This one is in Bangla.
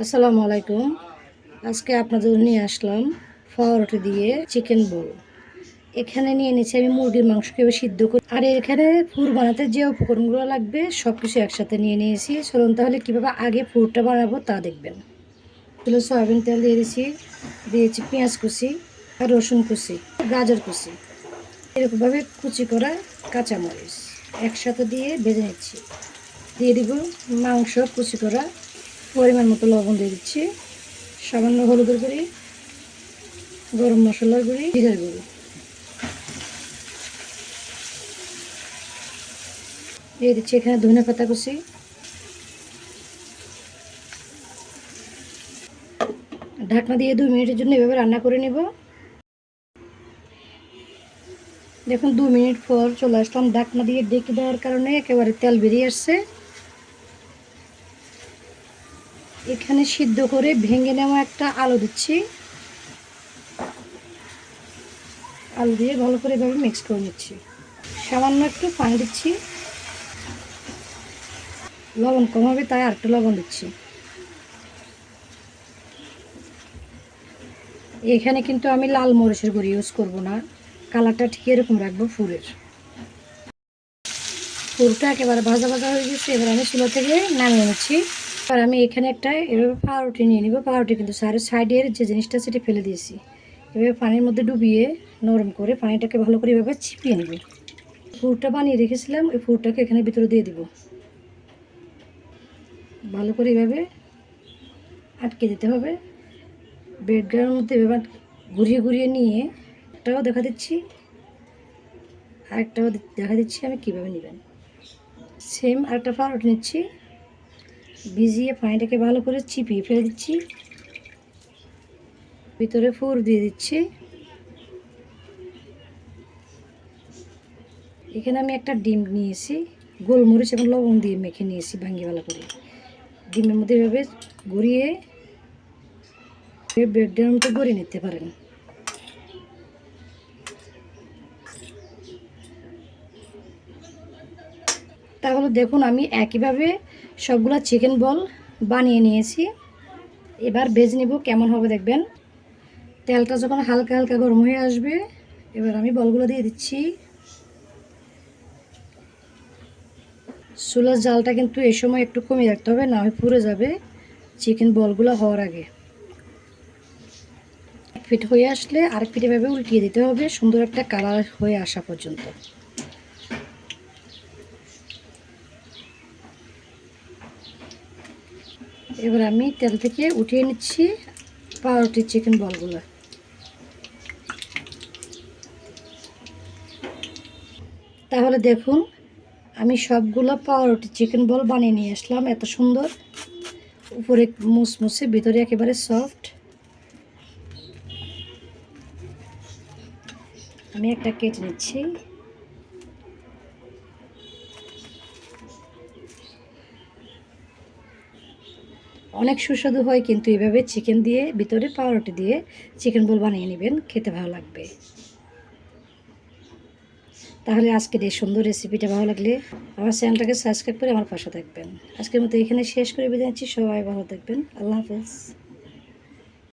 আসসালামু আলাইকুম। আজকে আপনাদের নিয়ে আসলাম ফাওয়ারটি দিয়ে চিকেন বল এখানে নিয়ে নিয়েছি আমি মুরগির মাংসকে সিদ্ধ করি। আর এখানে ফুর বানাতে যে উপকরণগুলো লাগবে সব কিছু একসাথে নিয়ে নিয়েছি। চলুন তাহলে কীভাবে আগে ফুরটা বানাবো তা দেখবেন। তুলে সয়াবিন তেল দিয়ে দিয়েছি দিয়েছি পেঁয়াজ কুচি আর রসুন কুচি, গাজর কুচি। এরকমভাবে কুচি করা কাঁচামরিচ। একসাথে দিয়ে ভেজে নিচ্ছি। দিয়ে দিব মাংস কুচি করা পরিমাণ মতো লবণ দিয়ে দিচ্ছি। সামান্য হলুদের গুঁড়ি, গরম মশলার গুঁড়ি, জিরের গুঁড়ি। দিয়ে দিচ্ছি এখানে ধনে পাতা কুচি। ঢাকনা দিয়ে দুই মিনিটের জন্য এভাবে রান্না করে নিব। দেখুন দু মিনিট পর চলে আসলাম। ঢাকনা দিয়ে ডেকে দেওয়ার কারণে একেবারে তেল বেরিয়ে আসছে। এখানে সিদ্ধ করে ভেঙে নেওয়া একটা আলু দিচ্ছি। আলু দিয়ে ভালো করে এভাবে মিক্স করে নিচ্ছি। সামান্য একটু পানি দিচ্ছি। লবণ কম হবে, তাই আর একটু লবণ দিচ্ছি। এখানে কিন্তু আমি লাল মরিচের গুঁড়ি ইউজ করব না। কালারটা ঠিক এরকম রাখব ফুলের। ফুলটা একেবারে ভাজা ভাজা হয়ে গেছে, এবার আমি চুলো থেকে নামিয়ে নিচ্ছি। আর আমি এখানে একটা এভাবে পাউরুটি নিয়ে নিব। পাউরুটি কিন্তু সার সাইডের যে জিনিসটা সেটা ফেলে দিয়েছি। এভাবে পানির মধ্যে ডুবিয়ে নরম করে পানিটাকে ভালো করে এভাবে ছিপিয়ে নেব। ফুরটা বানিয়ে রেখেছিলাম, ওই ফুরটাকে এখানে ভিতরে দিয়ে দিব। ভালো করে এভাবে আটকে দিতে হবে। বেডটার মধ্যে এভাবে ঘুরিয়ে ঘুরিয়ে নিয়ে একটাও দেখা দিচ্ছি। আরেকটাও দেখা দিচ্ছি আমি কীভাবে নেবেন। সেম আরেকটা পাউরুটি নিচ্ছি। ভিজিয়ে পানিটাকে ভালো করে চিপিয়ে ফেলে দিচ্ছি। ভিতরে ফুর দিয়ে দিচ্ছি। এখানে আমি একটা ডিম নিয়েছি, গোলমরিচ এবং লবণ দিয়ে মেখে নিয়েছি ভাঙ্গি ভালো করে। ডিমের মধ্যে এভাবে গড়িয়ে ব্রেডের মতো গড়িয়ে নিতে পারেন। তাহলে দেখুন আমি একইভাবে সবগুলো চিকেন বল বানিয়ে নিয়েছি। এবার ভেজে নিব, কেমন হবে দেখবেন। তেলটা যখন হালকা হালকা গরম হয়ে আসবে, এবার আমি বলগুলো দিয়ে দিচ্ছি। চুলার জালটা কিন্তু এই সময় একটু কমিয়ে রাখতে হবে, না হয় পুড়ে যাবে চিকেন বলগুলো হওয়ার আগে। ফিট হয়ে আসলে আরেক ফিট এভাবে উল্টিয়ে দিতে হবে, সুন্দর একটা কালার হয়ে আসা পর্যন্ত। এবার আমি তেল থেকে উঠিয়ে নিচ্ছি পাউরুটির চিকেন বলগুলো। তাহলে দেখুন, আমি সবগুলো পাউরুটি চিকেন বল বানিয়ে নিয়ে আসলাম, এত সুন্দর। উপরে মুসমুসে, ভিতরে একেবারে সফট। আমি একটা কেটে নিচ্ছি। অনেক সুস্বাদু হয়, কিন্তু এভাবে চিকেন দিয়ে, ভিতরে পাউরুটি দিয়ে চিকেন বোল বানিয়ে নেবেন, খেতে ভালো লাগবে। তাহলে আজকের এই সুন্দর রেসিপিটা ভালো লাগলে আমার চ্যানেলটাকে সাবস্ক্রাইব করে আমার পাশে থাকবেন। আজকের মতো এখানে শেষ করে বিদায় সবাই ভালো থাকবেন। আল্লাহ হাফেজ।